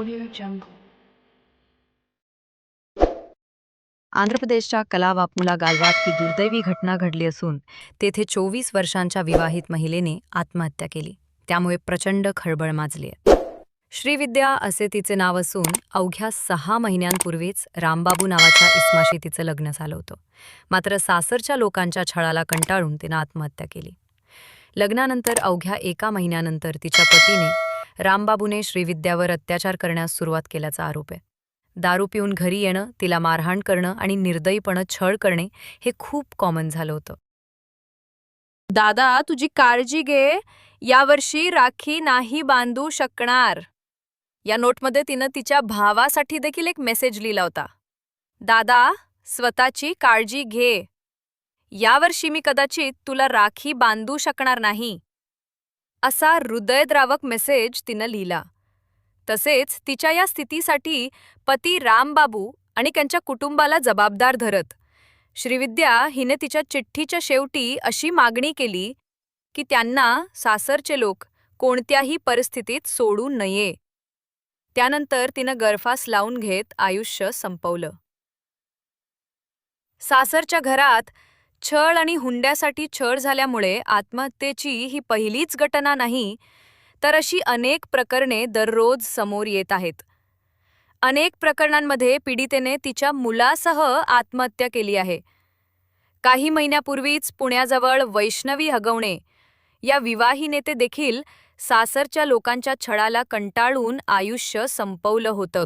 Audio Jungle. Andhra प्रदेशच्या कलावापुला गालवात ही दुर्दैवी घटना घडली असून तेथे चोवीस वर्षांच्या विवाहित महिलेने आत्महत्या केली. त्यामुळे प्रचंड खळबळ माजली श्रीविद्या असे तिचे नाव असून अवघ्या सहा महिन्यांपूर्वीच रामबाबू नावाच्या इस्माशी तिचं लग्न झालं होतं. मात्र सासरच्या लोकांच्या छळाला कंटाळून तिनं आत्महत्या केली. लग्नानंतर अवघ्या एका महिन्यानंतर तिच्या पतीने रामबाबूने श्रीविद्यावर अत्याचार करण्यास सुरुवात केल्याचा आरोप आहे. दारू पिऊन घरी येणं तिला मारहाण करणं आणि निर्दयीपणं छळ करणे हे खूप कॉमन झालं होतं. दादा तुझी काळजी घे. यावर्षी राखी नाही बांधू शकणार. या नोटमध्ये तिनं तिच्या भावासाठी देखील एक मेसेज लिहिला होता. दादा स्वतःची काळजी घे. यावर्षी मी कदाचित तुला राखी बांधू शकणार नाही. असा हृदयद्रावक मेसेज तिनं लिहिला. तसेच तिच्या या स्थितीसाठी पती रामबाबू आणि त्यांच्या कुटुंबाला जबाबदार धरत. श्रीविद्या हिने तिच्या चिठ्ठीच्या शेवटी अशी मागणी केली की त्यांना सासरचे लोक कोणत्याही परिस्थितीत सोडू नये. त्यानंतर तिनं गरफास लावून घेत आयुष्य संपवलं. सासरच्या घरात छळ आणि हुंड्यासाठी छळ झाल्यामुळे आत्महत्येची ही पहिलीच घटना नाही तर अशी अनेक प्रकरणे दररोज समोर येत आहेत. अनेक प्रकरणांमध्ये पीडितेने तिच्या मुलासह आत्महत्या केली आहे. काही महिन्यापूर्वीच पुण्याजवळ वैष्णवी हगवणे या विवाहिनेते देखील सासरच्या लोकांच्या छळाला कंटाळून आयुष्य संपवलं होतं.